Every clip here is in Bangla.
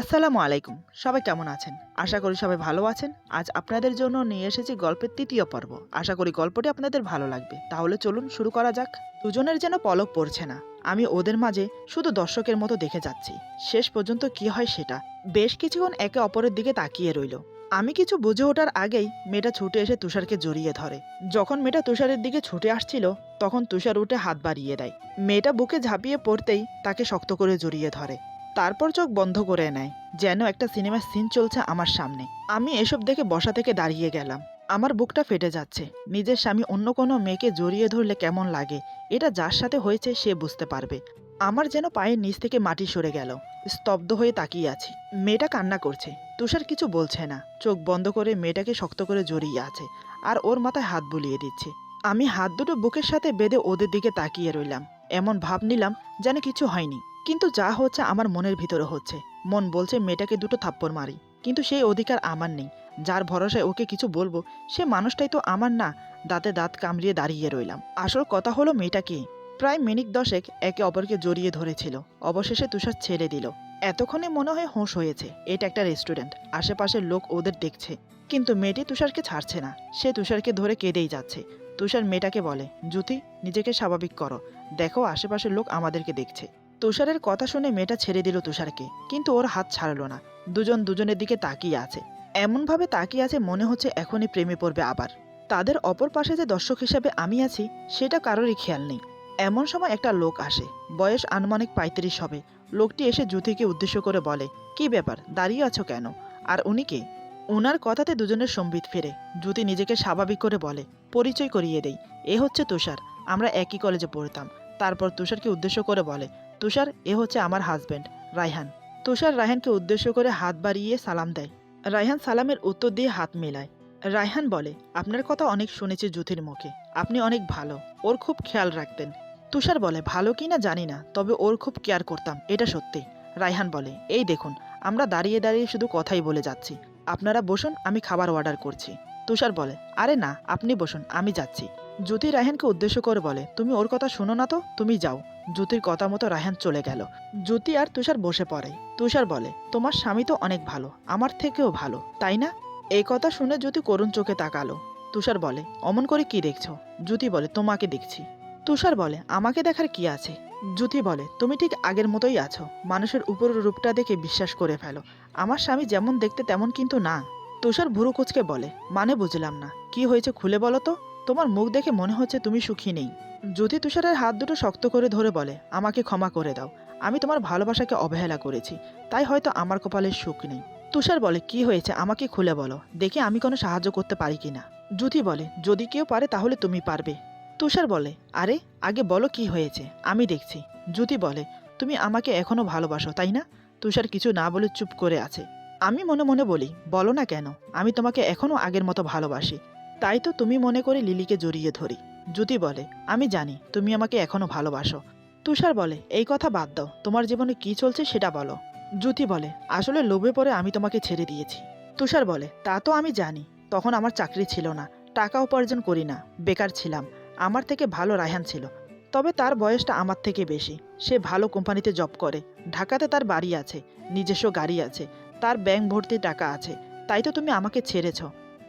আসসালামু আলাইকুম। সবাই কেমন আছেন? আশা করি সবাই ভালো আছেন। আজ আপনাদের জন্য নিয়ে এসেছি গল্পের তৃতীয় পর্ব। আশা করি গল্পটি আপনাদের ভালো লাগবে। তাহলে চলুন শুরু করা যাক। দুজনের যেন পলক পড়ছে না। আমি ওদের মাঝে শুধু দর্শকের মতো দেখে যাচ্ছি। শেষ পর্যন্ত কি হয় সেটা? বেশ কিছুক্ষণ একে অপরের দিকে তাকিয়ে রইল। আমি কিছু বুঝে ওঠার আগেই মেয়েটা ছুটে এসে তুষারকে জড়িয়ে ধরে। যখন মেয়েটা তুষারের দিকে ছুটে আসছিল, তখন তুষার উঠে হাত বাড়িয়ে দেয়। মেয়েটা বুকে ঝাঁপিয়ে পড়তেই তাকে শক্ত করে জড়িয়ে ধরে। তারপর চোখ বন্ধ করে নেয়, যেন একটা সিনেমার সিন চলছে আমার সামনে। আমি এসব দেখে বসা থেকে দাঁড়িয়ে গেলাম। আমার বুকটা ফেটে যাচ্ছে। নিজের স্বামী অন্য কোনো মেয়েকে জড়িয়ে ধরলে কেমন লাগে? এটা যার সাথে হয়েছে সে বুঝতে পারবে। আমার যেন পায়ের নিচ থেকে মাটি সরে গেল। স্তব্ধ হয়ে তাকিয়ে আছি। মেয়েটা কান্না করছে। তুষার কিছু বলছে না। চোখ বন্ধ করে মেয়েটাকে শক্ত করে জড়িয়ে আছে আর ওর মাথায় হাত বুলিয়ে দিচ্ছে। আমি হাত দুটো বুকের সাথে বেঁধে ওদের দিকে তাকিয়ে রইলাম। এমন ভাব নিলাম যেন কিছু হয়নি। কিন্তু যা হচ্ছে আমার মনের ভিতরে হচ্ছে। মন বলছে, মেয়েটাকে দুটো থাপ্পড় মারি। কিন্তু সেই অধিকার আমার নেই। যার ভরসায় ওকে কিছু বলব, সে মানুষটাই তো আমার না। দাঁতে দাঁত কামড়িয়ে দাঁড়িয়ে রইলাম। আসল কথা হলো মেয়েটা কি প্রায় মিনিট দশেক একে অপরকে জড়িয়ে ধরেছিল। অবশেষে তুষার ছেড়ে দিল। এতক্ষণে মনে হয় হোঁশ হয়েছে। এটা একটা রেস্টুরেন্ট। আশেপাশের লোক ওদের দেখছে। কিন্তু মেয়েটি তুষারকে ছাড়ছে না। সে তুষারকে ধরে কেঁদেই যাচ্ছে। তুষার মেয়েটাকে বলে, জ্যোতি, নিজেকে স্বাভাবিক করো। দেখো, আশেপাশের লোক আমাদেরকে দেখছে। তুষারের কথা শুনে মেয়েটা ছেড়ে দিল তুষারকে, কিন্তু ওর হাত ছাড়লো না। দুজন দুজনের দিকে তাকিয়ে আছে। এমনভাবে তাকিয়ে আছে মনে হচ্ছে এখনই প্রেমে পড়বে আবার। তাদের অপর পাশে যে দর্শক হিসাবে আমি আছি, সেটা কারোরই খেয়াল নেই। এমন সময় একটা লোক আসে। বয়স আনুমানিক পঁয়ত্রিশ হবে। লোকটি এসে জ্যোতিকে উদ্দেশ্য করে বলে, কি ব্যাপার? দাঁড়িয়ে আছো কেন? আর উনি কে? ওনার কথাতে দুজনের সম্বিত ফেরে। জ্যোতি নিজেকে স্বাভাবিক করে বলে, পরিচয় করিয়ে দেই। এ হচ্ছে তুষার। আমরা একই কলেজে পড়তাম। তারপর তুষারকে উদ্দেশ্য করে বলে তুষার, এ হচ্ছে আমার হাজব্যান্ড রায়হান। তুষার রায়হানকে উদ্দেশ্য করে হাত বাড়িয়ে সালাম দেয়। রায়হান সালামের উত্তর দিয়ে হাত মেলায়। রায়হান বলে, আপনার কথা অনেক শুনেছি জ্যোতির মুখে। আপনি অনেক ভালো। ওর খুব খেয়াল রাখতেন। তুষার বলে, ভালো কি না জানি না, তবে ওর খুব কেয়ার করতাম, এটা সত্যি। রায়হান বলে, এই দেখুন, আমরা দাঁড়িয়ে দাঁড়িয়ে শুধু কথাই বলে যাচ্ছি। আপনারা বসুন, আমি খাবার অর্ডার করছি। তুষার বলে, আরে না, আপনি বসুন, আমি যাচ্ছি। জ্যোতি রায়হানকে উদ্দেশ্য করে বলে, তুমি ওর কথা শোনো না তো, তুমি যাও। জ্যোতির কথা মতো রায়হান চলে গেল। জ্যোতি আর তুষার বসে পড়ে। তুষার বলে, তোমার স্বামী তো অনেক ভালো, আমার থেকেও ভালো, তাই না? এই কথা শুনে জ্যোতি করুণ চোখে তাকালো। তুষার বলে, অমন করে কি দেখছ? জ্যোতি বলে, তোমাকে দেখছি। তুষার বলে, আমাকে দেখার কি আছে? জ্যোতি বলে, তুমি ঠিক আগের মতোই আছো, মানুষের উপরের রূপটা দেখে বিশ্বাস করে ফেলো। আমার স্বামী যেমন দেখতে তেমন কিন্তু না। তুষার ভুরু কুচকে বলে মানে বুঝলাম না, কি হয়েছে খুলে বলো তো? তোমার মুখ দেখে মনে হচ্ছে তুমি সুখী নেই। যদি তুষারের হাত দুটো শক্ত করে ধরে বলে, আমাকে ক্ষমা করে দাও। আমি তোমার ভালোবাসাকে অবহেলা করেছি। তাই হয়তো আমার কপালে সুখ নেই। তুষার বলে, কি হয়েছে? আমাকে খুলে বলো। দেখে আমি কোনো সাহায্য করতে পারি কি না। জ্যোতি বলে, যদি কেউ পারে তাহলে তুমি পারবে। তুষার বলে, আরে, আগে বলো কি হয়েছে? আমি দেখছি। জ্যোতি বলে, তুমি আমাকে এখনও ভালোবাসো, তাই না? তুষার কিছু না বলে চুপ করে আছে। আমি মনে মনে বলি, বলো না কেন? আমি তোমাকে এখনও আগের মতো ভালোবাসি। তাই তো তুমি মনে করে লিলিকে জড়িয়ে ধরি। জ্যোতি বলে, আমি জানি, তুমি আমাকে এখনও ভালোবাসো। তুষার বলে, এই কথা বাদ দাও, তোমার জীবনে কি চলছে সেটা বলো। জ্যোতি বলে, আসলে লোভে পড়ে আমি তোমাকে ছেড়ে দিয়েছি। তুষার বলে, তা তো আমি জানি, তখন আমার চাকরি ছিল না, টাকা উপার্জন করি না, বেকার ছিলাম, আমার থেকে ভালো রায়হান ছিল। তবে তার বয়সটা আমার থেকে বেশি, সে ভালো কোম্পানিতে জব করে, ঢাকাতে তার বাড়ি আছে, নিজস্ব গাড়ি আছে, তার ব্যাংক ভর্তি টাকা আছে, তাই তো তুমি আমাকে ছেড়েছ।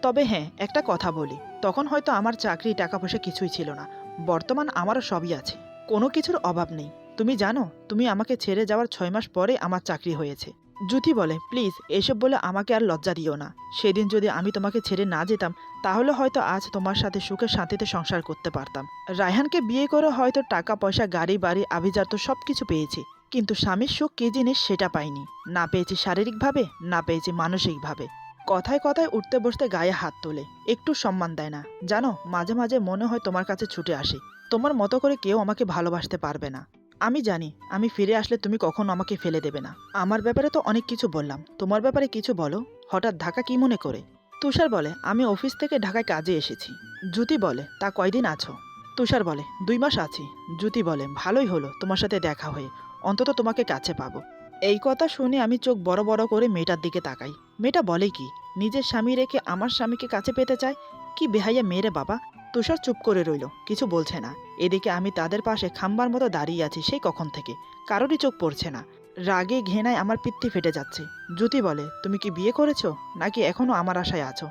তবে হ্যাঁ একটা কথা বলি। তখন হয়তো আমার চাকরি টাকা পয়সা কিছুই ছিল না। বর্তমান আমারও সবই আছে। কোনো কিছুর অভাব নেই। তুমি জানো, তুমি আমাকে ছেড়ে যাওয়ার ছয় মাস পরে আমার চাকরি হয়েছে। জ্যোতি বলে, প্লিজ, এসব বলে আমাকে আর লজ্জা দিও না। সেদিন যদি আমি তোমাকে ছেড়ে না যেতাম, তাহলে হয়তো আজ তোমার সাথে সুখে শান্তিতে সংসার করতে পারতাম। রায়হানকে বিয়ে করে হয়তো টাকা পয়সা গাড়ি বাড়ি আভিজাত্য সব কিছু পেয়েছি। কিন্তু স্বামীর সুখ কী জিনিস সেটা পাইনি। না পেয়েছি শারীরিকভাবে, না পেয়েছি মানসিকভাবে। কথায় কথায় উঠতে বসতে গায়ে হাত তোলে। একটু সম্মান দেয় না। জানো, মাঝে মাঝে মনে হয় তোমার কাছে ছুটে আসি। তোমার মতো করে কেউ আমাকে ভালোবাসতে পারবে না। আমি জানি, আমি ফিরে আসলে তুমি কখনো আমাকে ফেলে দেবে না। আমার ব্যাপারে তো অনেক কিছু বললাম। তোমার ব্যাপারে কিছু বলো। হঠাৎ ঢাকা কি মনে করে? তুষার বলে, আমি অফিস থেকে ঢাকায় কাজে এসেছি। জ্যোতি বলে, তা কয়দিন আছো? তুষার বলে, দুই মাস আছি। জ্যুতি বলে, ভালোই হলো তোমার সাথে দেখা হয়ে। অন্তত তোমাকে কাছে পাবো। এই কথা শুনে আমি চোখ বড় বড় করে মেয়েটার দিকে তাকাই। মেয়েটা বলে কি, নিজের স্বামী রেখে আমার স্বামীকে কাছে পেতে চায়? কি বেহাইয়া মেয়েরে বাবা। তুষার চুপ করে রইল, কিছু বলছে না। এদিকে আমি তাদের পাশে খাম্বার মতো দাঁড়িয়ে আছি সেই কখন থেকে? কারোরই চোখ পড়ছে না। রাগে ঘেনায় আমার পিত্তি ফেটে যাচ্ছে। জ্যোতি বলে, তুমি কি বিয়ে করেছ? নাকি এখনও আমার আশায় আছো?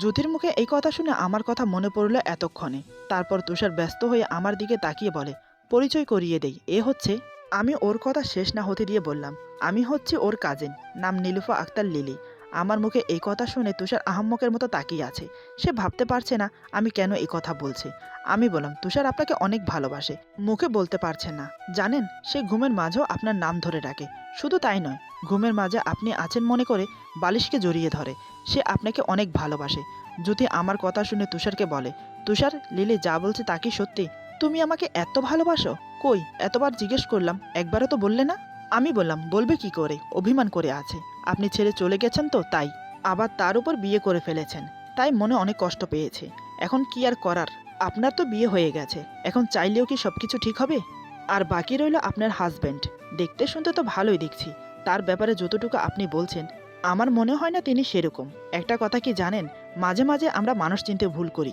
জ্যোতির মুখে এই কথা শুনে আমার কথা মনে পড়ল এতক্ষণে। তারপর তুষার ব্যস্ত হয়ে আমার দিকে তাকিয়ে বলে, পরিচয় করিয়ে দেই, এ হচ্ছে আমি ওর কথা শেষ না হতে দিয়ে বললাম। আমি হচ্ছে ওর কাজিন নাম নীলুফা আক্তার লিলি। আমার মুখে এই কথা শুনে তুষার আহম্মকের মতো তাকিয়ে আছে। সে ভাবতে পারছে না আমি কেন এই কথা বলছি। আমি বললাম, তুষার আপনাকে অনেক ভালোবাসে। মুখে বলতে পারছে না। জানেন, সে ঘুমের মাঝেও আপনার নাম ধরে ডাকে। শুধু তাই নয়, ঘুমের মাঝে আপনি আছেন মনে করে বালিশকে জড়িয়ে ধরে। সে আপনাকে অনেক ভালোবাসে। যদি আমার কথা শুনে তুষারকে বলে, তুষার, লিলি যা বলছে তা কি সত্যি? তুমি আমাকে এত ভালোবাসো? কই? এতবার জিজ্ঞেস করলাম, একবারও তো বললে না? আমি বললাম, বলবে কি করে? অভিমান করে আছে। আপনি ছেড়ে চলে গেছেন তো, তাই। আবার তার উপর বিয়ে করে ফেলেছেন। তাই মনে অনেক কষ্ট পেয়েছে। এখন কি আর করার? আপনার তো বিয়ে হয়ে গেছে। এখন চাইলেও কি সব কিছু ঠিক হবে? আর বাকি রইল আপনার হাজবেন্ড দেখতে শুনতে তো ভালোই দেখছি। তার ব্যাপারে যতটুকু আপনি বলছেন, আমার মনে হয় না তিনি সেরকম। একটা কথা কি জানেন? মাঝে মাঝে আমরা মানুষ চিনতে ভুল করি।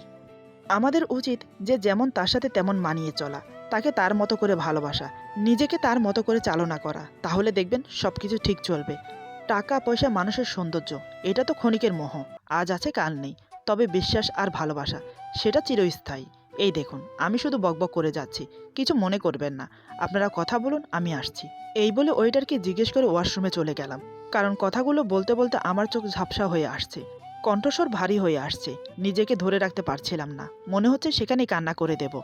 আমাদের উচিত যে যেমন তার সাথে তেমন মানিয়ে চলা। তাকে তার মতো করে ভালোবাসা। নিজেকে তার মতো করে চালনা করা। তাহলে দেখবেন সব কিছু ঠিক চলবে। টাকা, পয়সা মানুষের সৌন্দর্য, এটা তো ক্ষণিকের মোহ। আজ আছে, কাল নেই। তবে বিশ্বাস আর ভালোবাসা, সেটা চিরস্থায়ী। এই দেখুন, আমি শুধু বকবক করে যাচ্ছি, কিছু মনে করবেন না। আপনারা কথা বলুন, আমি আসছি। এই বলে ওয়েটারকে জিজ্ঞেস করে ওয়াশরুমে চলে গেলাম। কারণ কথাগুলো বলতে বলতে আমার চোখ ঝাপসা হয়ে আসছে। কণ্ঠস্বর ভারী হয়ে আসছে, নিজেকে ধরে রাখতে পারছিলাম না। মনে হচ্ছে সেখানেই কান্না করে দেব।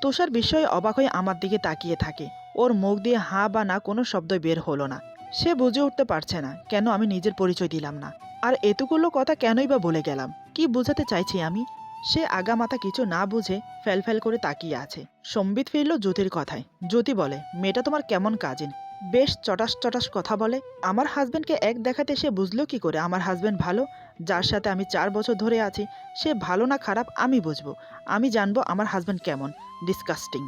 তুষার বিস্ময়ে অবাক হয়ে আমার দিকে তাকিয়ে থাকে। ওর মুখ দিয়ে হাঁ বা না কোনো শব্দ বের হলো না। সে বুঝে উঠতে পারছে না, কেন আমি নিজের পরিচয় দিলাম না। আর এতগুলো কথা, কেনই বা বলে গেলাম? কি বোঝাতে চাইছি আমি? সে আগামাথা কিছু না বুঝে ফ্যাল করে তাকিয়ে আছে। সম্বিত ফিরল জ্যোতির কথায়। জ্যোতি বলে, মেয়েটা তোমার কেমন কাজিন? বেশ চটাস চটাস কথা বলে। আমার হাজবেন্ডকে এক দেখাতে সে বুঝলো কি করে? আমার হাজবেন্ড ভালো, যার সাথে আমি চার বছর ধরে আছি। সে ভালো না খারাপ আমি বুঝব। আমি জানব আমার হাজবেন্ড কেমন। ডিসকাস্টিং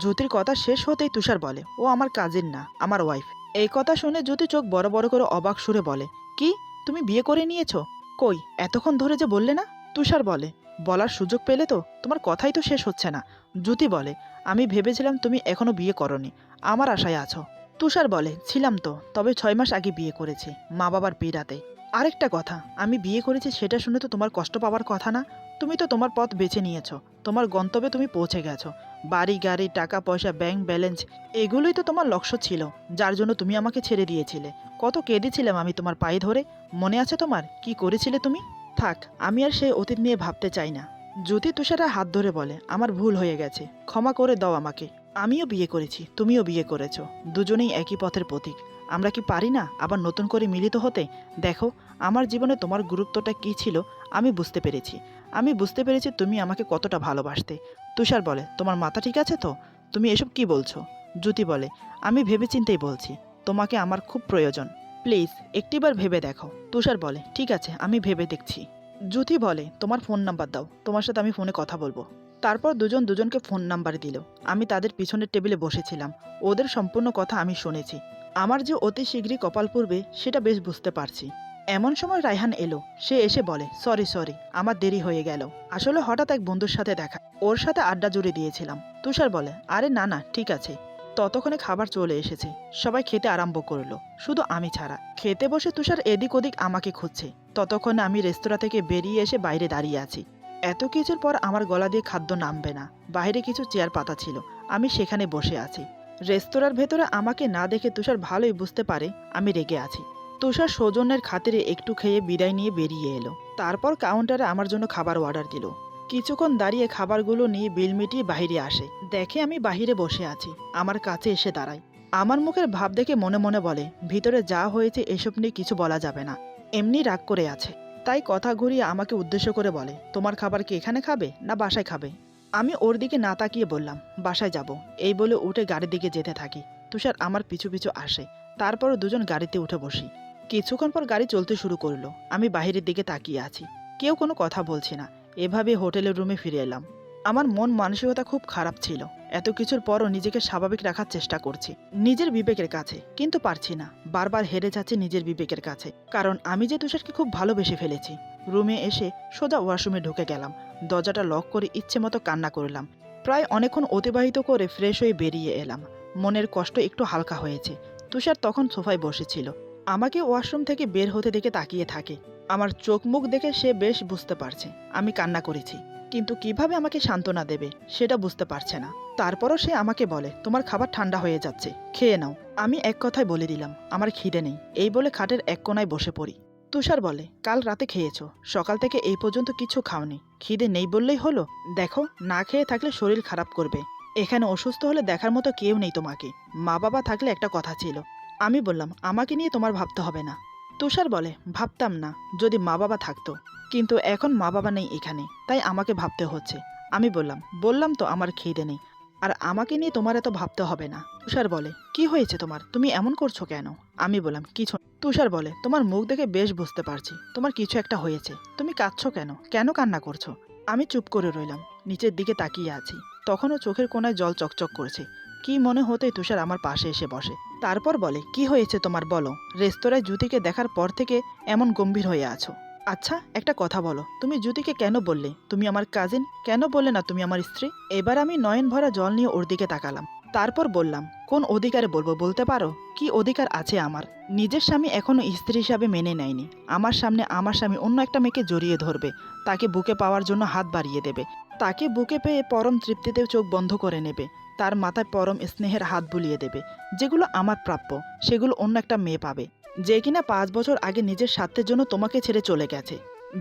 জ্যোতির কথা শেষ হতেই তুষার বলে, ও আমার কাজিন না, আমার ওয়াইফ এই কথা শুনে জ্যোতি চোখ বড় বড় করে অবাক সুরে বলে, কি? তুমি বিয়ে করে নিয়েছো? কই, এতক্ষণ ধরে যে বললে না? তুষার বলে, বলার সুযোগ পেলে তো, তোমার কথাই তো শেষ হচ্ছে না। জ্যোতি বলে, আমি ভেবেছিলাম তুমি এখনও বিয়ে করনি, আমার আশায় আছো। তুষার বলে, ছিলাম তো, তবে ছয় মাস আগে বিয়ে করেছি মা বাবার পীড়াতে। আরেকটা কথা, আমি বিয়ে করেছি সেটা শুনে তো তোমার কষ্ট পাওয়ার কথা না? তুমি তো তোমার পথ বেছে নিয়েছো, তোমার গন্তব্যে তুমি পৌঁছে গেছো বাড়ি, গাড়ি, টাকা, পয়সা ব্যাংক ব্যালেন্স এগুলোই তো তোমার লক্ষ্য ছিল, যার জন্য তুমি আমাকে ছেড়ে দিয়েছিলে। কত কেঁদেছিলাম আমি তোমার পায়ে ধরে? মনে আছে তোমার? কি করেছিলে তুমি? থাক, আমি আর সেই অতীত নিয়ে ভাবতে চাই না। জ্যোতি তুষারা হাত ধরে বলে, আমার ভুল হয়ে গেছে, ক্ষমা করে দাও আমাকে। আমিও বিয়ে করেছি, তুমিও বিয়ে করেছ, দুজনেই একই পথের প্রতীক। আমরা কি পারি না আবার নতুন করে মিলিত হতে? দেখো, আমার জীবনে তোমার গুরুত্বটা কী ছিল আমি বুঝতে পেরেছি। আমি বুঝতে পেরেছি তুমি আমাকে কতটা ভালোবাসতে। তুষার বলে, তোমার মাথা ঠিক আছে তো? তুমি এসব কি বলছো? জ্যোতি বলে, আমি ভেবে চিন্তেই বলছি, তোমাকে আমার খুব প্রয়োজন। প্লিজ, একটিবার ভেবে দেখো। তুষার বলে, ঠিক আছে, আমি ভেবে দেখছি। জ্যোতি বলে, তোমার ফোন নাম্বার দাও, তোমার সাথে আমি ফোনে কথা বলব। তারপর দুজন দুজনকে ফোন নাম্বার দিল। আমি তাদের পিছনের টেবিলে বসেছিলাম, ওদের সম্পূর্ণ কথা আমি শুনেছি। আমার যে অতি শীঘ্রই কপাল পূর্বে সেটা বেশ বুঝতে পারছি। এমন সময় রায়হান এলো। সে এসে বলে, সরি সরি, আমার দেরি হয়ে গেল। আসলে হঠাৎ এক বন্ধুর সাথে দেখা। ওর সাথে আড্ডা জুড়ে দিয়েছিলাম। তুষার বলে, আরে না না, ঠিক আছে। ততক্ষণে খাবার চলে এসেছে। সবাই খেতে আরম্ভ করল। শুধু আমি ছাড়া। খেতে বসে তুষার এদিক ওদিক আমাকে খুঁজছে। ততক্ষণে আমি রেস্তোরাঁ থেকে বেরিয়ে এসে বাইরে দাঁড়িয়ে আছি। এত কিছুর পর আমার গলা দিয়ে খাদ্য নামবে না। বাইরে কিছু চেয়ার পাতা ছিল। আমি সেখানে বসে আছি। রেস্তোরাঁর ভেতরে আমাকে না দেখে তুষার ভালোই বুঝতে পারে আমি রেগে আছি। তুষার সৌজন্যের খাতিরে একটু খেয়ে বিদায় নিয়ে বেরিয়ে এলো। তারপর কাউন্টারে আমার জন্য খাবার অর্ডার দিল। কিছুক্ষণ দাঁড়িয়ে খাবারগুলো নিয়ে বিল মিটিয়ে বাইরে আসে। দেখে আমি বাহিরে বসে আছি। আমার কাছে এসে দাঁড়ায়। আমার মুখের ভাব দেখে মনে মনে বলে, ভিতরে যা হয়েছে এসব নিয়ে কিছু বলা যাবে না। এমনি রাগ করে আছে। তাই কথা ঘুরিয়ে আমাকে উদ্দেশ্য করে বলে, তোমার খাবার কি এখানে খাবে না বাসায় খাবে? আমি ওর দিকে না তাকিয়ে বললাম, বাসায় যাব। এই বলে উঠে গাড়ির দিকে যেতে থাকি। তুষার আমার পিছু পিছু আসে। তারপর দুজন গাড়িতে উঠে বসি। কিছুক্ষণ পর গাড়ি চলতে শুরু করল। আমি বাইরের দিকে তাকিয়ে আছি। কেউ কোনো কথা বলছে না। এভাবে হোটেলের রুমে ফিরে এলাম। আমার মন মানসিকতা খুব খারাপ ছিল। এত কিছুর পরও নিজেকে স্বাভাবিক রাখার চেষ্টা করছি। নিজের বিবেকের কাছে। কিন্তু পারছি না। বারবার হেরে যাচ্ছে নিজের বিবেকের কাছে। কারণ আমি যে তুষারকে খুব ভালোবেসে ফেলেছি। রুমে এসে সোজা ওয়াশরুমে ঢুকে গেলাম। দরজাটা লক করে ইচ্ছে মতো কান্না করলাম। প্রায় অনেকক্ষণ অতিবাহিত করে ফ্রেশ হয়ে বেরিয়ে এলাম। মনের কষ্ট একটু হালকা হয়েছে। তুষার তখন সোফায় বসেছিল। আমাকে ওয়াশরুম থেকে বের হতে দেখে তাকিয়ে থাকে। আমার চোখ মুখ দেখে সে বেশ বুঝতে পারছে। আমি কান্না করেছি। কিন্তু কীভাবে আমাকে সান্ত্বনা দেবে, সেটা বুঝতে পারছে না। তারপরও সে আমাকে বলে, তোমার খাবার ঠান্ডা হয়ে যাচ্ছে। খেয়ে নাও। আমি এক কথায় বলে দিলাম, আমার খিদে নেই। এই বলে খাটের এক কোনায় বসে পড়ি। তুষার বলে, কাল রাতে খেয়েছো। সকাল থেকে এই পর্যন্ত কিছু খাওনি। খিদে নেই বললেই হলো। দেখো, না খেয়ে থাকলে শরীর খারাপ করবে। এখানে অসুস্থ হলে দেখার মতো কেউ নেই তোমাকে। মা বাবা থাকলে একটা কথা ছিল আমি বললাম, আমাকে নিয়ে তোমার ভাবতে হবে না। তুষার বলে, ভাবতাম না, যদি মা বাবা থাকতো। কিন্তু এখন মা বাবা নেই এখানে, তাই আমাকে ভাবতে হচ্ছে। আমি বললাম বললাম তো আমার খিদে নেই, আর আমাকে নিয়ে তোমার এত ভাবতে হবে না। তুষার বলে, কি হয়েছে তোমার? তুমি এমন করছ কেন? আমি বললাম, কিছু তুষার বলে, তোমার মুখ দেখে বেশ বুঝতে পারছি, তোমার কিছু একটা হয়েছে। তুমি কাঁদছো কেন? কেন কান্না করছ? আমি চুপ করে রইলাম, নিচের দিকে তাকিয়ে আছি। তখনও চোখের কোনায় জল চকচক করছে। কি মনে হতেই তুষার আমার পাশে এসে বসে। তারপর বলে, কি হয়েছে তোমার বলো? রেস্তোরাঁয় জ্যোতিকে দেখার পর থেকে এমন গম্ভীর হয়ে আছো। আচ্ছা একটা কথা বলো, তুমি জ্যোতিকে কেন বললে? তুমি আমার কাজিন কেন বললে না তুমি আমার স্ত্রী? এবার আমি নয়ন ভরা জল নিয়ে ওর দিকে তাকালাম। তারপর বললাম, কোন অধিকারে বলব বলতে পারো? কি অধিকার আছে আমার? নিজের স্বামী এখনও স্ত্রী হিসাবে মেনে নেয়নি। আমার সামনে আমার স্বামী অন্য একটা মেয়েকে জড়িয়ে ধরবে। তাকে বুকে পাওয়ার জন্য হাত বাড়িয়ে দেবে। তাকে বুকে পেয়ে পরম তৃপ্তিতে চোখ বন্ধ করে নেবে। তার মাথায় পরম স্নেহের হাত বুলিয়ে দেবে। যেগুলো আমার প্রাপ্য, সেগুলো অন্য একটা মেয়ে পাবে, যে কিনা পাঁচ বছর আগে নিজের স্বার্থের জন্য তোমাকে ছেড়ে চলে গেছে।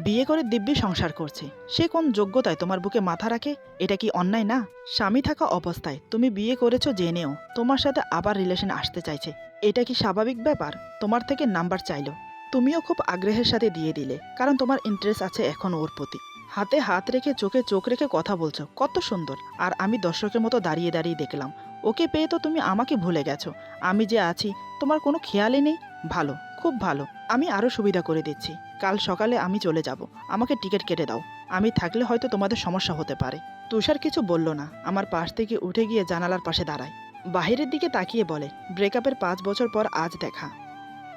বিয়ে করে দিব্যি সংসার করছে। সে কোন যোগ্যতায় তোমার বুকে মাথা রাখে, এটা কি অন্যায় না? স্বামী থাকা অবস্থায় তুমি বিয়ে করেছ জেনেও তোমার সাথে আবার রিলেশন আসতে চাইছে। এটা কি স্বাভাবিক ব্যাপার? তোমার থেকে নাম্বার চাইলো। তুমিও খুব আগ্রহের সাথে দিয়ে দিলে, কারণ তোমার ইন্টারেস্ট আছে এখন ওর প্রতি। হাতে হাত রেখে চোখে চোখ রেখে কথা বলছো, কত সুন্দর। আর আমি দর্শকের মতো দাঁড়িয়ে দাঁড়িয়ে দেখলাম। ওকে পেয়ে তো তুমি আমাকে ভুলে গেছো। আমি যে আছি, তোমার কোনো খেয়ালই নেই? ভালো, খুব ভালো। আমি আরও সুবিধা করে দিচ্ছি। কাল সকালে আমি চলে যাব। আমাকে টিকিট কেটে দাও। আমি থাকলে হয়তো তোমাদের সমস্যা হতে পারে। তুষার কিছু বলল না। আমার পাশ থেকে উঠে গিয়ে জানালার পাশে দাঁড়ায়। বাহিরের দিকে তাকিয়ে বলে ব্রেকআপের পাঁচ বছর পর আজ দেখা।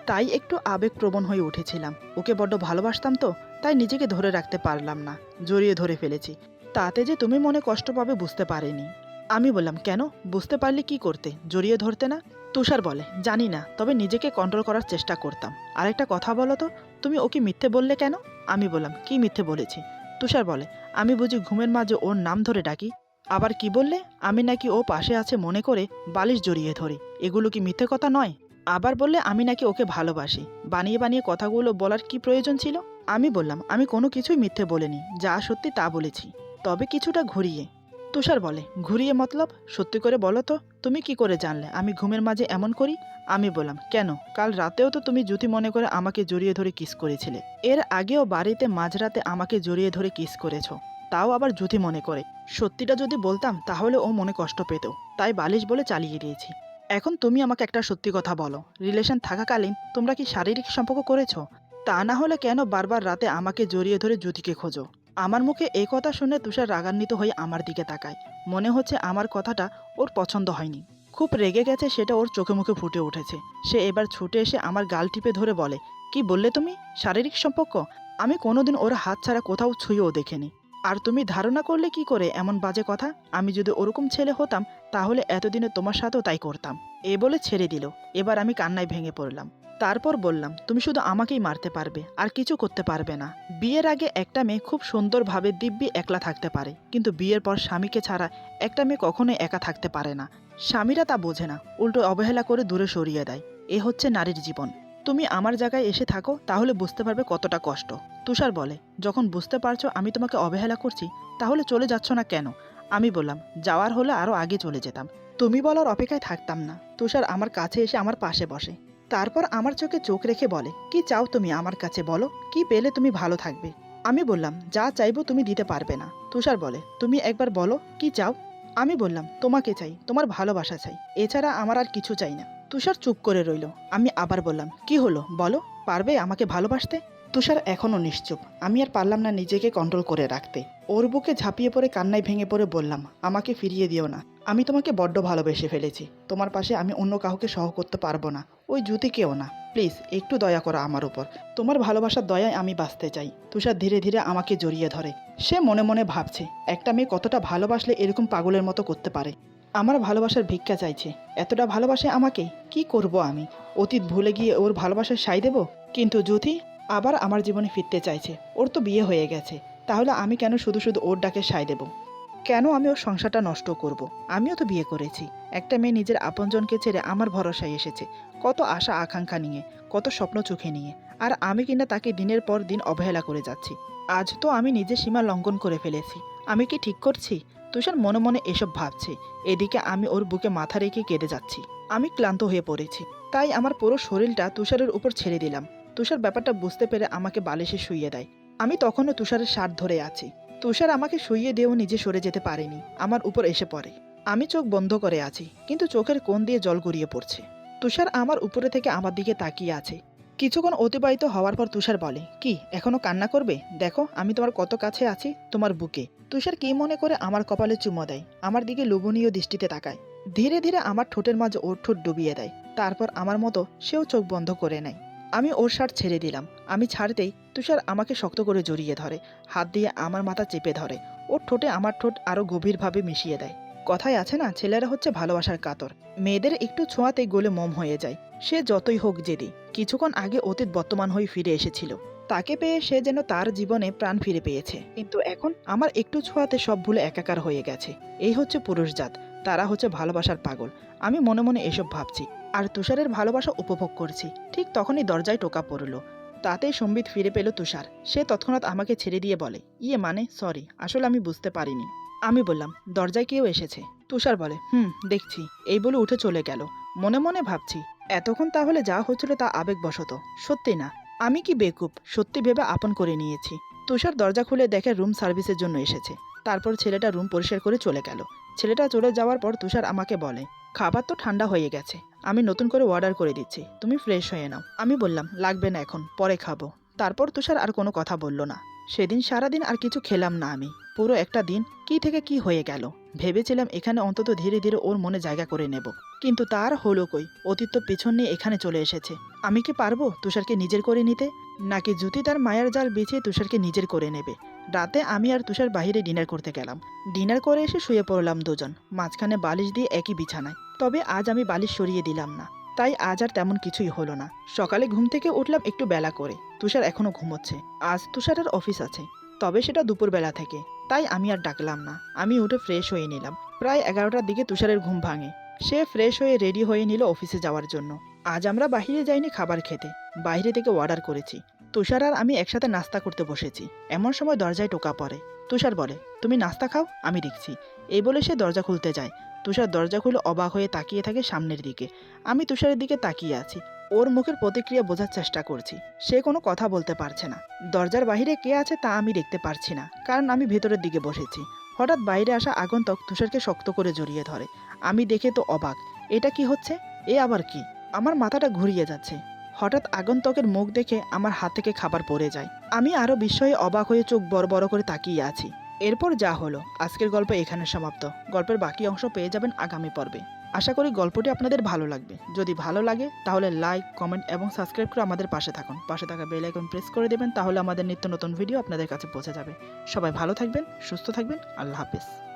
তাই একটু আবেগপ্রবণ হয়ে উঠেছিলাম। ওকে বড্ড ভালোবাসতাম তো। তাই নিজেকে ধরে রাখতে পারলাম না, জড়িয়ে ধরে ফেলেছি। তাতে যে তুমি মনে কষ্ট পাবে বুঝতে পারিনি। আমি বললাম, কেন? বুঝতে পারলে কি করতে? জড়িয়ে ধরতে না? তুষার বলে, জানি না, তবে নিজেকে কন্ট্রোল করার চেষ্টা করতাম। আরেকটা কথা বলো তো, তুমি ওকে মিথ্যে বললে কেন? আমি বললাম, কি মিথ্যে বলেছি? তুষার বলে, আমি বুঝি ঘুমের মাঝে ওর নাম ধরে ডাকি। আবার কি বললে? আমি নাকি ও পাশে আছে মনে করে বালিশ জড়িয়ে ধরি। এগুলো কি মিথ্যে কথা নয়? আবার বললে, আমি নাকি ওকে ভালোবাসি। বানিয়ে বানিয়ে কথাগুলো বলার কি প্রয়োজন ছিল? আমি বললাম, আমি কোনো কিছুই মিথ্যে বলিনি, যা সত্যি তা বলেছি। তবে কিছুটা ঘুরিয়ে। তুষার বলে, ঘুরিয়ে মতলব? সত্যি করে বলো তো, তুমি কি করে জানলে? আমি ঘুমের মাঝে এমন করি? আমি বললাম, কেন? কাল রাতেও তো তুমি জুতি মনে করে আমাকে জড়িয়ে ধরে কিস করেছিলে। এর আগেও বাড়িতে মাঝরাতে আমাকে জড়িয়ে ধরে কিস করেছ। তাও আবার জুতি মনে করে। সত্যিটা যদি বলতাম, তাহলে ও মনে কষ্ট পেত। তাই বালিশ বলে চালিয়ে দিয়েছি। এখন তুমি আমাকে একটা সত্যি কথা বলো। রিলেশন থাকাকালীন তোমরা কি শারীরিক সম্পর্ক করেছ? তা না হলে কেন বারবার রাতে আমাকে জড়িয়ে ধরে জ্যোতিকে খোঁজো? আমার মুখে এই কথা শুনে তুষার রাগান্বিত হয়ে আমার দিকে তাকায়। মনে হচ্ছে আমার কথাটা ওর পছন্দ হয়নি। খুব রেগে গেছে সেটা ওর চোখে মুখে ফুটে উঠেছে। সে এবার ছুটে এসে আমার গাল টিপে ধরে বলে, কি বললে তুমি? শারীরিক সম্পর্ক? আমি কোনোদিন ওর হাত ছাড়া কোথাও ছুঁয়েও দেখিনি। আর তুমি ধারণা করলে কি করে এমন বাজে কথা? আমি যদি ওরকম ছেলে হতাম, তাহলে এতদিনে তোমার সাথেও তাই করতাম। এ বলে ছেড়ে দিল। এবার আমি কান্নায় ভেঙে পড়লাম। তারপর বললাম, তুমি শুধু আমাকেই মারতে পারবে, আর কিছু করতে পারবে না। বিয়ের আগে একটা মেয়ে খুব সুন্দরভাবে দিব্যি একলা থাকতে পারে, কিন্তু বিয়ের পর স্বামীকে ছাড়া একটা মেয়ে কখনোই একা থাকতে পারে না। স্বামীরা তা বোঝে না, উল্টো অবহেলা করে দূরে সরিয়ে দেয়। এ হচ্ছে নারীর জীবন। তুমি আমার জায়গায় এসে থাকো, তাহলে বুঝতে পারবে কতটা কষ্ট। তুষার বলে, যখন বুঝতে পারছ আমি তোমাকে অবহেলা করছি, তাহলে চলে যাচ্ছ না কেন? আমি বললাম, যাওয়ার হলে আরও আগে চলে যেতাম। তুমি বলার অপেক্ষায় থাকতাম না। তুষার আমার কাছে এসে আমার পাশে বসে। তারপর আমার চোখে চোখ রেখে বলে, কি চাও তুমি আমার কাছে বলো? কি পেলে তুমি ভালো থাকবে? আমি বললাম, যা চাইব তুমি দিতে পারবে না। তুষার বলে, তুমি একবার বলো, কি চাও? আমি বললাম, তোমাকে চাই, তোমার ভালোবাসা চাই, এছাড়া আমার আর কিছু চাই না। তুষার চুপ করে রইল। আমি আবার বললাম, কি হলো? বলো, পারবে আমাকে ভালোবাসতে? তুষার এখনও নিশ্চুপ। আমি আর পারলাম না নিজেকে কন্ট্রোল করে রাখতে। ওর বুকে ঝাঁপিয়ে পড়ে, কান্নায় ভেঙে পড়ে বললাম, আমাকে ফিরিয়ে দিও না। আমি তোমাকে বড্ড ভালোবেসে ফেলেছি। তোমার পাশে আমি অন্য কাউকে সহ করতে পারব না। ওই জুতি কেউ না। প্লিজ, একটু দয়া করো আমার উপর। তোমার ভালোবাসার দয়ায় আমি বাঁচতে চাই। তুষার ধীরে ধীরে আমাকে জড়িয়ে ধরে। সে মনে মনে ভাবছে, একটা মেয়ে কতটা ভালোবাসলে এরকম পাগলের মতো করতে পারে। আমার ভালোবাসার ভিক্ষা চাইছে। এতটা ভালোবাসে আমাকে? কি করব আমি? অতীত ভুলে গিয়ে ওর ভালোবাসার সাই দেব? কিন্তু জ্যোতি আবার আমার জীবনে ফিরতে চাইছে। ওর তো বিয়ে হয়ে গেছে। তাহলে আমি কেন শুধু শুধু ওর ডাকে সাই দেব? কেন আমি ওর সংসারটা নষ্ট করব? আমিও তো বিয়ে করেছি। একটা মেয়ে নিজের আপনজনকে ছেড়ে আমার ভরসায় এসেছে। কত আশা আকাঙ্ক্ষা নিয়ে, কত স্বপ্ন চোখে নিয়ে। আর আমি কিনা তাকে দিনের পর দিন অবহেলা করে যাচ্ছি। আজ তো আমি নিজের সীমা লঙ্ঘন করে ফেলেছি। আমি কি ঠিক করছি? তুষার মনে মনে এসব ভাবছে। এদিকে আমি ওর বুকে মাথা রেখে কেঁদে যাচ্ছি। আমি ক্লান্ত হয়ে পড়েছি। তাই আমার পুরো শরীরটা তুষারের উপর ছেড়ে দিলাম। তুষার ব্যাপারটা বুঝতে পেরে আমাকে বালিশে শুইয়ে দেয়। আমি তখনও তুষারের সার ধরে আছি। তুষার আমাকে শুইয়ে দিয়েও নিজে সরে যেতে পারেনি। আমার উপর এসে পড়ে। আমি চোখ বন্ধ করে আছি, কিন্তু চোখের কোণ দিয়ে জল গড়িয়ে পড়ছে। তুষার আমার উপরে থেকে আমার দিকে তাকিয়ে আছে। কিছুক্ষণ অতিবাহিত হওয়ার পর তুষার বলে, কি, এখনও কান্না করবে? দেখো, আমি তোমার কত কাছে আছি, তোমার বুকে। তুষার কি মনে করে আমার কপালে চুমো দেয়, আমার দিকে লোভনীয় দৃষ্টিতে তাকায়। ধীরে ধীরে আমার ঠোঁটের মাঝে ওর ঠোঁট ডুবিয়ে দেয়। তারপর আমার মতো সেও চোখ বন্ধ করে নেয়। আমি ওর শার্ট ছেড়ে দিলাম। আমি ছাড়তেই তুষার আমাকে শক্ত করে জড়িয়ে ধরে, হাত দিয়ে আমার মাথা চেপে ধরে। ওর ঠোঁটে আমার ঠোঁট আরও গভীরভাবে মিশিয়ে দেয়। কথায় আছে না, ছেলেরা হচ্ছে ভালোবাসার কাতর। মেয়েদের একটু ছোঁয়াতে গোলে মম হয়ে যায়। সে যতই হোক জেদি। কিছুক্ষণ আগে অতীত বর্তমান হয়ে ফিরে এসেছিল। তাকে পেয়ে সে যেন তার জীবনে প্রাণ ফিরে পেয়েছে। কিন্তু এখন আমার একটু ছোঁয়াতে সব ভুলে একাকার হয়ে গেছে। এই হচ্ছে পুরুষজাত। তারা হচ্ছে ভালোবাসার পাগল। আমি মনে মনে এসব ভাবছি। আর তুষারের ভালোবাসা উপভোগ করছি। ঠিক তখনই দরজায় টোকা পড়ল। তাতেই সম্বিত ফিরে পেল তুষার। সে তৎক্ষণাৎ আমাকে ছেড়ে দিয়ে বলে ইয়ে মানে? সরি, আসলে আমি বুঝতে পারিনি। আমি বললাম, দরজায় কেউ এসেছে? তুষার বলে, হুম, দেখছি। এই বলে উঠে চলে গেল। মনে মনে ভাবছি, এতক্ষণ তাহলে যা হচ্ছিল তা আবেগবশত। সত্যি না। আমি কি বেকুব? সত্যি ভেবে আপন করে নিয়েছি। তুষার দরজা খুলে দেখে রুম সার্ভিসের জন্য এসেছে। তারপর ছেলেটা রুম পরিষ্কার করে চলে গেল। ছেলেটা চলে যাওয়ার পর তুষার আমাকে বলে, খাবার তো ঠান্ডা হয়ে গেছে। আমি নতুন করে অর্ডার করে দিচ্ছি। তুমি ফ্রেশ হয়ে নাও। আমি বললাম, লাগবে না এখন, পরে খাব। তারপর তুষার আর কোনো কথা বলল না। সেদিন সারাদিন আর কিছু খেলাম না আমি। পুরো একটা দিন কি থেকে কি হয়ে গেল, ভেবেছিলাম এখানে অন্তত ধীরে ধীরে ওর মনে জায়গা করে নেব। কিন্তু তার হলো কই, অতীত পেছন নিয়ে এখানে চলে এসেছে। আমি কি পারব তুষারকে নিজের করে নিতে? নাকি জ্যোতি তার মায়ার জাল বিছিয়ে তুষারকে নিজের করে নেবে? রাতে আমি আর তুষার বাইরে ডিনার করতে গেলাম। ডিনার করে এসে শুয়ে পড়লাম দুজন। মাঝখানে বালিশ দিয়ে একই বিছানায়। তবে আজ আমি বালিশ সরিয়ে দিলাম না। তাই আজ আর তেমন কিছুই হলো না। সকালে ঘুম থেকে উঠলাম একটু বেলা করে। তুষার এখনও ঘুমোচ্ছে। আজ তুষারের অফিস আছে। তবে সেটা দুপুরবেলা থেকে। তাই আমি আর ডাকলাম না। আমি উঠে ফ্রেশ হয়ে নিলাম। প্রায় এগারোটার দিকে তুষারের ঘুম ভাঙে। সে ফ্রেশ হয়ে রেডি হয়ে নিল অফিসে যাওয়ার জন্য। আজ আমরা বাইরে যাইনি খাবার খেতে। বাইরে থেকে অর্ডার করেছি। তুষার আর আমি একসাথে নাস্তা করতে বসেছি। এমন সময় দরজায় টোকা পড়ে। তুষার বলে, তুমি নাস্তা খাও, আমি দেখছি। এই বলে সে দরজা খুলতে যায়। তুষার দরজা খুলে অবাক হয়ে তাকিয়ে থাকে সামনের দিকে। আমি তুষারের দিকে তাকিয়ে আছি। ওর মুখের প্রতিক্রিয়া বোঝার চেষ্টা করছি। সে কোনো কথা বলতে পারছে না। দরজার বাইরে কে আছে তা আমি দেখতে পারছি না, কারণ আমি ভেতরের দিকে বসেছি। হঠাৎ বাইরে আসা আগন্তক তুষারকে শক্ত করে জড়িয়ে ধরে। আমি দেখে তো অবাক। এটা কি হচ্ছে? এ আবার কি? আমার মাথাটা ঘুরিয়ে যাচ্ছে। হঠাৎ আগন্তকের মুখ দেখে আমার হাত থেকে খাবার পড়ে যায়। আমি আরও বিস্ময়ে অবাক হয়ে চোখ বড় বড় করে তাকিয়ে আছি। এরপর যা হলো, আজকের গল্প এখানে সমাপ্ত। গল্পের বাকি অংশ পেয়ে যাবেন আগামী পর্বে। আশা করি গল্পটি আপনাদের ভালো লাগবে। যদি ভালো লাগে, তাহলে লাইক, কমেন্ট এবং সাবস্ক্রাইব করে আমাদের পাশে থাকুন। পাশে থাকা বেল আইকন প্রেস করে দেবেন, তাহলে আমাদের নিত্য নতুন ভিডিও আপনাদের কাছে পৌঁছে যাবে। সবাই ভালো থাকবেন, সুস্থ থাকবেন, আল্লাহ হাফেজ।